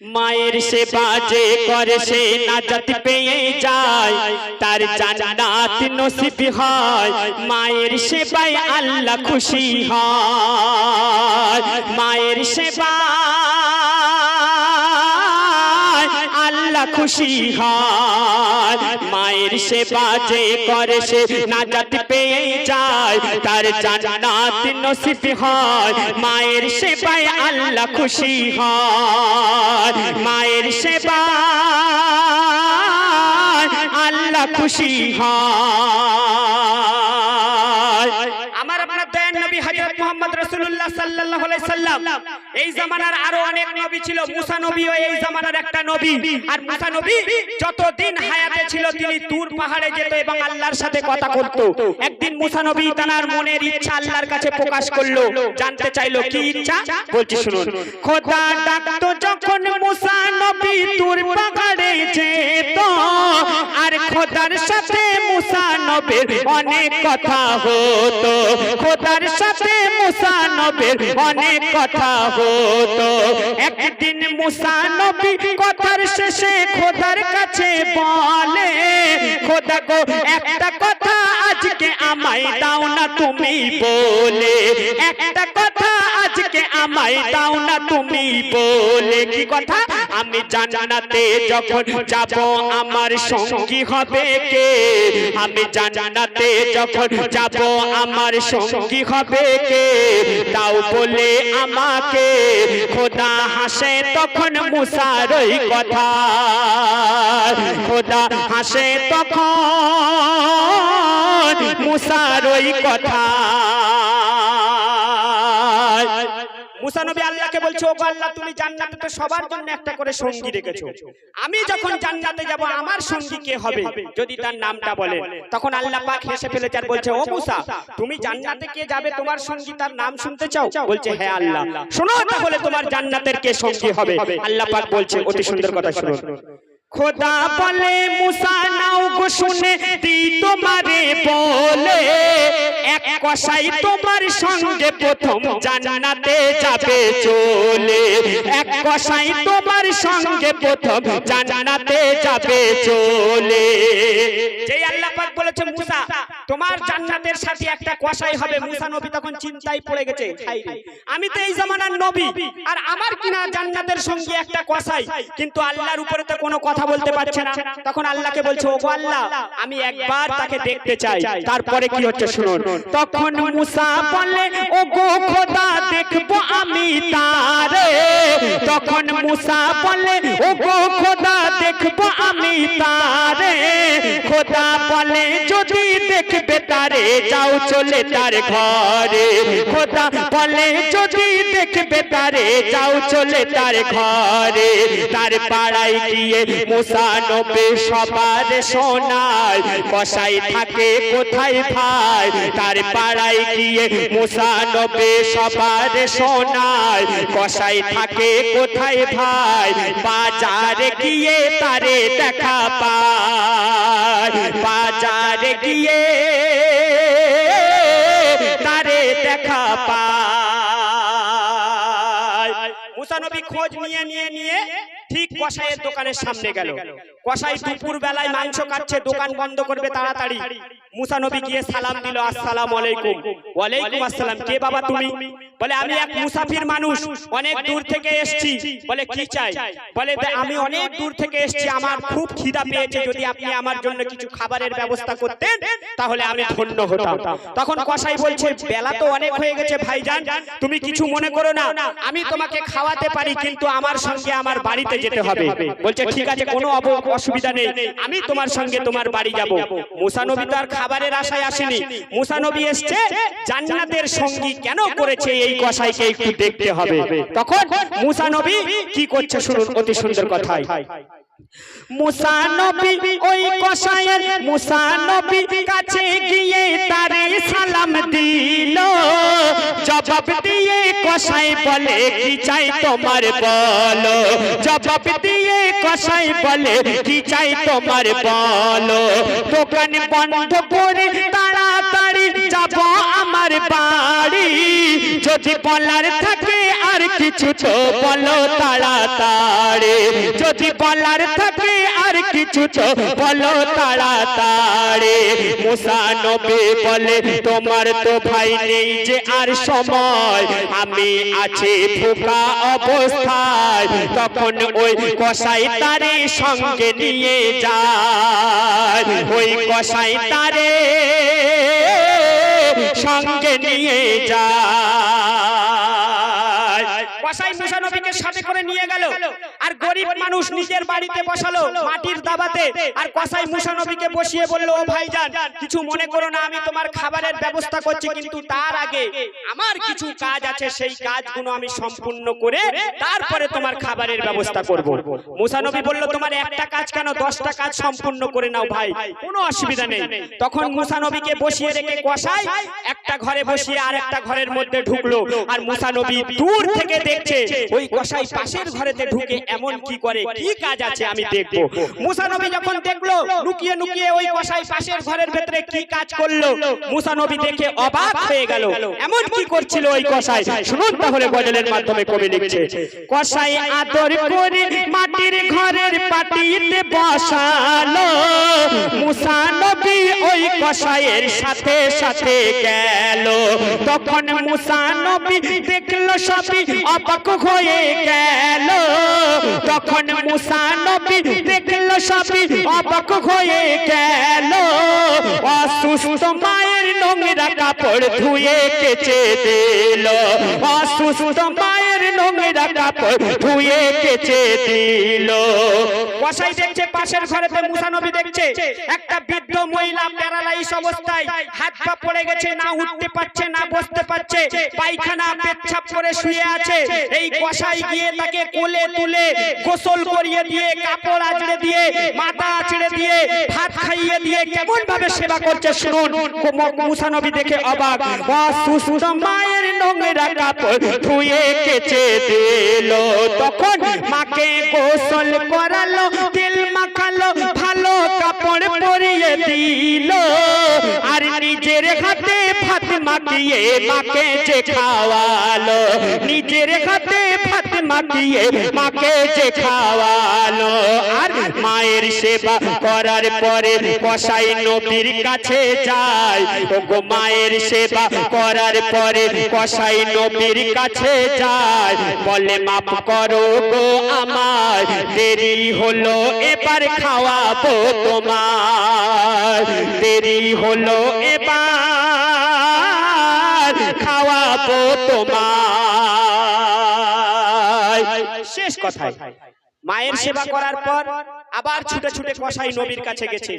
মায়ের সেবা যে করে সে নাজাত পেয়ে যায়। তার জান্নাত নসিব হয়। মায়ের সেবায় আল্লাহ খুশি হয়। মায়ের সেবা খুশি হয়। মায়ের সেবা যে করে সে নাজাত পেয়ে যায়, তার নসিব হয়। মায়ের সেবায় আল্লাহ খুশি হয়। মায়ের সেবা আল্লাহ খুশি হয়। আমার আপনার দয়ান নবী হযরত মুহাম্মদ রাসূলুল্লাহ সাল্লাল্লাহু আলাইহি সাল্লাম। প্রকাশ করল, জানতে চাইলো, কি ইচ্ছা? বলছি, শুনুন। খোদা ডাকতো যখন মুসা নবী তুর পাহাড়ে যেত, আর খোদার সাথে মুসা নবীর অনেক কথা হতো। খোদার সাথে মুসা নবীর অনেক কথা হতো। একদিন মুসা নবী কথার শেষে খোদার কাছে বলে, খোদা গো, একটা কথা আজকে আমায় দাও না তুমি বলে। একটা কথা আজকে আমায় দাও না তুমি বলে কি কথা? আমি জান্নাতে যখন যাব আমার সঙ্গী হবে কে? আমি জান্নাতে যখন যাব আমার সঙ্গী হবে কে? তাও বলে আমাকে খোদা হাসে তখন মুসার ওই কথা। খোদা হাসে তখন মুসার ওই কথা। নবী আল্লাহকে আল্লাহ, তুমি জান্নাতে তো সবার জন্য একটা করে সঙ্গী রেখেছো। আমি যখন জান্নাতে যাব, আমার সঙ্গী কে হবে? যদি তার নামটা বলে তখন আল্লাহ পাক হেসে ফেলেছে আর বলছে, ও মুসা, তুমি জান্নাতে কে যাবে? তোমার সঙ্গী তার নাম শুনতে চাও? বলছে হ্যাঁ আল্লাহ। শোনো, তাহলে তোমার জান্নাতের কে সঙ্গী হবে? আল্লাহ পাক বলছে, অতি সুন্দর কথা শুনুন। খোদা বলে, মুসা, নাও গো শুনে দি তোমারে বলে, এক কসাই তোমার সঙ্গে প্রথম জান্নাতে যাবে চলে। এক কসাই তোমার সঙ্গে প্রথম জান্নাতে যাবে চলে। যেই আল্লাহ পাক বলেছে মুসা, তোমার জান্নাতের সাথে একটা কসাই হবে। মুসা নবী তখন চিন্তায় পড়ে গেছে আমি তো এই জামানার নবী, আর আমার কিনা জান্নাতের সঙ্গে একটা কসাই? কিন্তু আল্লাহর উপরে তো কোনো কথা বলতে পারছে না। তখন আল্লাহকে বলছে, ওগো আল্লাহ, আমি একবার তাকে দেখতে চাই। তারপরে কি হচ্ছে শুনুন। তখন মুসা বলে, ওগো খোদা, দেখব আমি তারে। তখন মুসা বলে, ওগো খোদা, দেখব আমি তারে। খোদা বলে, যদি দেখবে তারে, যাও চলে তার ঘরে। খোদা বলে, যদি দেখবে তারে, যাও চলে তার ঘরে। তার পাড়ায় গিয়ে মুসা নবে সবার সোনায় কসাই থাকে কোথায় ভাই? তার পাড়ায় গিয়ে মুসা নবে সবার সোনায় কসাই থাকে কোথায় ভাই? বাজারে গিয়ে তারে দেখা পায় বাজারে গিয়ে তারে দেখা পায় মুসা নবী খোঁজ নিয়ে নিয়ে নিয়ে ঠিক কসাইয়ের দোকানের সামনে গেল। কসাই দুপুর বেলায় মাংস কাটছে দোকান বন্ধ করবে তাড়াতাড়ি। মুসা নবী গিয়ে সালাম দিল আসসালাম আলাইকুম। ওয়ালাইকুম আসসালাম। কে বাবা তুমি? বলে আমি এক মুসাফির মানুষ। অনেক দূর থেকে এসেছি। বলে কি চাই? বলে আমি অনেক দূর থেকে এসেছি। আমার খুব খিদা পেয়েছে। যদি আপনি আমার জন্য কিছু খাবারের ব্যবস্থা করতেন তাহলে আমি ধন্য হতাম। তখন কসাই বলছে বেলা তো অনেক হয়ে গেছে ভাইজান তুমি কিছু মনে করো না আমি তোমাকে খাওয়াতে পারি কিন্তু আমার সঙ্গে আমার বাড়িতে যেতে হবে। বলছে ঠিক আছে কোনো অসুবিধা নেই। আমি তোমার সঙ্গে তোমার বাড়ি যাব। মুসানবী তো আর খাবারের আশায় আসেনি। মুসানবী এসছে জান্নাতের সঙ্গী কেন করেছে এই কষাইকে একটু দেখতে হবে। তখন মুসানবী কি করছে শুনুন অতি সুন্দর কথাই মুসানবী ওই কসাইয়ের মুসানবী কাছে গিয়ে তারে সালাম দিল। জবাব দিয়ে কসাই বলে, কি চাই তোমার বলো? জবাব দিয়ে কসাই বলে, কি চাই তোমার বলো? দোকান বন্ধ করে তাড়াতাড়ি যাব আমার বাড়ি। যদি বলার থাকে কিছু তো বলো তাড়াতাড়ি। যদি বলার থাকে আর কিছু তো বলো তাড়াতাড়ি। মুসা নবী বলে, তোমার তো ভাই নেই যে আর সময়। আমি আছি ফুকা অবস্থায়। তখন ওই তারে সঙ্গে নিয়ে যায়। ওই কসাই তারে সঙ্গে নিয়ে যায়। কসাই মুসা নবীকে সাথে করে নিয়ে গেল। আর গরিব মানুষ নিজের বাড়িতে বসালো মাটির দাবাতে। আর কসাই মুসা নবীকে বসিয়ে বলল ও ভাইজান কিছু মনে করো না আমি তোমার খাবারের ব্যবস্থা করছি কিন্তু তার আগে আমার কিছু কাজ আছে সেই কাজগুলো আমি সম্পূর্ণ করে তারপরে তোমার খাবারের ব্যবস্থা করব। মুসা নবী বলল তোমার একটা কাজ কেন? দশটা কাজ সম্পূর্ণ করে নাও ভাই। কোনো অসুবিধা নেই। তখন মুসা নবীকে বসিয়ে রেখে কসাই একটা ঘরে বসিয়ে আর একটা ঘরের মধ্যে ঢুকলো আর মুসা নবী দূর থেকে দেখছে ওই কসাই পাশের ঘরেতে ঢুকে এমন কি করে কি কাজ আছে আমি দেখব। মুসা নবী যখন দেখল লুকিয়ে লুকিয়ে ওই কসাই পাশের ঘরের ভেতরে কি কাজ করল মুসা নবী দেখে অবাক হয়ে গেল। এমন কি করছিল ওই কসাই? শুনুন তাহলে গজলের মাধ্যমে কবি লিখছে কসাই আদর করে মাটির ঘরের পাটিতে বসালো। মুসা নবী ওই কসাইয়ের সাথে সাথে গেল। তখন মুসা নবী দেখল সবই অবাক হয়ে গেল। তখন মুসা নবী দেখল সবই অবাক হয়ে গেল। অসুস্থ মায়ের নোংরা কাপড় ধুয়ে কেচে দিল। অসুস্থ মায়ের নোংরা কাপড় ধুয়ে কেচে দিল। দেখছে, পাশের ঘরেতে দেখছে, একটা বৃদ্ধ মহিলা প্যারালাইস অবস্থায়, হাত পা পড়ে গেছে, না উঠতে পারছে, না বসতে পারছে, পায়খানা পেচ্ছাপ করে শুয়ে আছে। এই গিয়ে তাকে কোলে তুলে গোসল করিয়ে দিয়ে, কাপড় দিয়ে, মাথা দিয়ে, ভাত খাইয়ে দিয়ে কেমন ভাবে সেবা করছে শুনুন। মুসা নবী দেখে অবাক। মায়ের নোংরা কাপড় ধুয়ে কেচে দিল। তখন মাকে গোসল করালো, তেল মাখালো, ভালো কাপড় পরিয়ে দিল। আর নিজের হাতে ভাত মাখিয়ে মাকে যে খাওয়ালো, নিজের হাতে ভাত মাখিয়ে মাকে যে খাওয়ালো, আর মায়ের সেবা করার পরে কসাই নবীর কাছে যায়। ও গো মায়ের সেবা করার পরে কসাই নবীর কাছে যায়। বলে মাপ করো গো আমার দেরি হলো, এবার খাওয়াবো তোমার দেরি হলো, এবার খাওয়াবো তোমার শেষ কথায়। মায়ের সেবা করার পর আবার ছুটে ছুটে কসাই নবীর কাছে গেছে।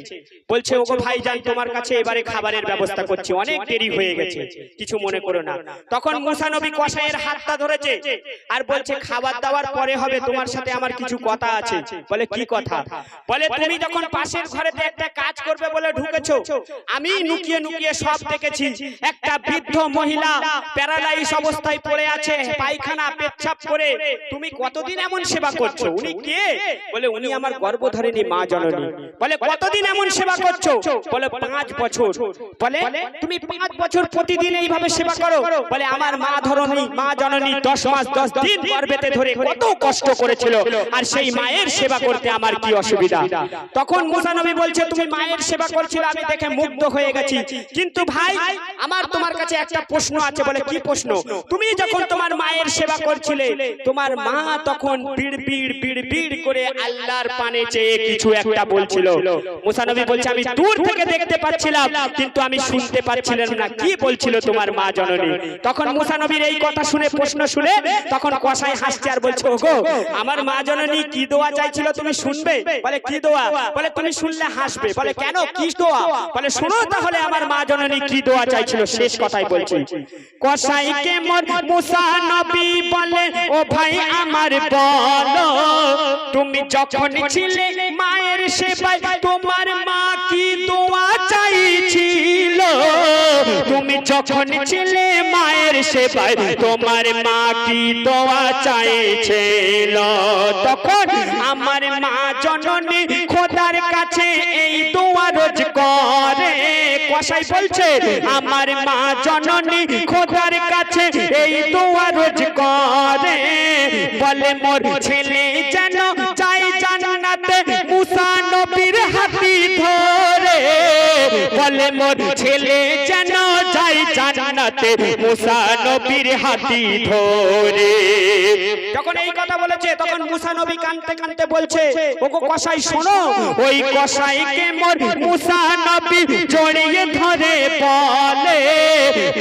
বলছে ওগো ভাই যান তোমার কাছে এবারে খাবারের ব্যবস্থা করছি। অনেক দেরি হয়ে গেছে। কিছু মনে করো না। তখন মুসা নবী কসাইয়ের হাতটা ধরেছে আর বলছে খাবার দাবার পরে হবে তোমার সাথে আমার কিছু কথা আছে। বলে কি কথা? বলে তুমি যখন পাশের ঘরেতে একটা কাজ করবে বলে ঢুকেছো আমি লুকিয়ে লুকিয়ে সব দেখেছি একটা বৃদ্ধ মহিলা প্যারালাইস অবস্থায় পড়ে আছে পায়খানা পেচ্ছাপ করে তুমি কতদিন এমন সেবা করছ উনি কে বলে উনি আমার গর্ভধারিণী মা জননী। বলে কতদিন এমন সেবা করছ? বলে পাঁচ বছর। বলে তুমি পাঁচ বছর প্রতিদিন এইভাবে সেবা করো। বলে আমার মা ধরনী মা জননী দশ মাস দশ দিন গর্ভেতে ধরে কত কষ্ট করেছিল। আর সেই মায়ের সেবা করতে আমার কি অসুবিধা? তখন মুসা নবী বলছে তুমি মায়ের সেবা করছিলে আমি দেখে মুগ্ধ হয়ে গেছি। কিন্তু ভাই আমার তোমার কাছে একটা প্রশ্ন আছে বলে কি প্রশ্ন? তুমি যখন তোমার মায়ের সেবা করছিলে তোমার মা তখন বিড় বিড় বিড় বিড় করে আল্লাহর পানে চেয়ে কিছু একটা বলছিল মুসা নবী বলছে আমি দূর থেকে দেখতে পাচ্ছিলাম কিন্তু আমি শুনতে পাচ্ছিলাম না কি বলছিল তোমার মা জননী তখন মুসা নবীর এই কথা শুনে প্রশ্ন শুনে তখন হাসছে আর বলছে ওগো আমার মা জননী কি দোয়া চাইছিল তুমি শুনবে বলে কি দোয়া বলে তুমি শুনলে হাসবে বলে কেন কি দোয়া বলে শোনো তাহলে আমার মা জননী কি দোয়া চাইছিল শেষ কথাই বলছি কসাই কেমন মুসা নবী বলে ও ভাই আমার বলো। তুমি যখন ছিলে মায়ের সেবায় তোমার মা কি দোয়া চাইছিল? তুমি যখন ছিলে মায়ের সেবায় তোমার মা কি দোয়া চাইছিল? তখন আমার মা জননী খোদার কাছে এই দোয়া কসাই বলছে, আমার মা জননী খোদার কাছে এই দোয়া রোজ করে। বলে, মোর ছেলে যেন চাই জান্নাতে মুসা নবীর হাতি ধরে। বলে, মোর ছেলে যেন জান্নাতে মুসা হাতি ধরে। যখন এই কথা বলেছে, তখন মুসা কানতে কানতে বলছে, ওগো কসাই, শোনো, ওই কসাইকে মোর, মুসা জড়িয়ে ধরে বলে,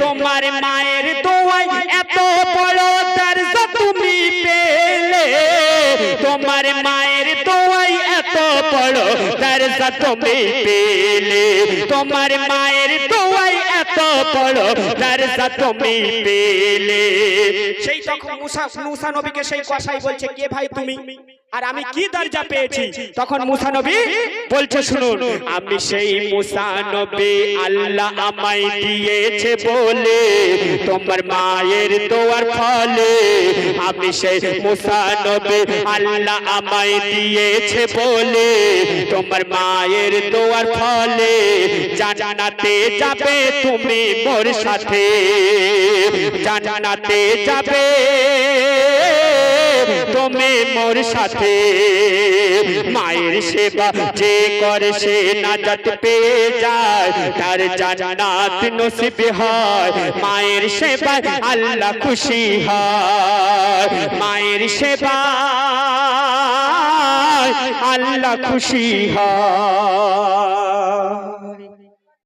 তোমার মায়ের দোয়াই এত বড় দরজা তুমি পেলে, তোমার মায়ের তার দরজা তুমি পেলে তোমার মায়ের দোয়াই এত বড় দরজা তুমি পেলে সেই তখন মুসা মুসা নবীকে সেই কথাই বলছে, কে ভাই তুমি? আর আমি কি দরজা পেয়েছি? তখন মুসা নবী বলছে শুনুন আমি সেই মুসা নবী আল্লাহ আমায় দিয়েছে বলে। তোমার মায়ের দোয়ার ফলে আমি সেই মুসা নবী আল্লাহ আমায় দিয়েছে বলে। তোমার মায়ের দোয়ার ফলে জানাতে যাবে তুমি মোর সাথে। জানাতে যাবে। তুমি মোর সাথে। মায়ের সেবা যে করে সে নাজাত পেয়ে যায়, তার জান্নাত নসিব হয়। মায়ের সেবা আল্লাহ খুশি হয়। মায়ের সেবা আল্লাহ খুশি হয়।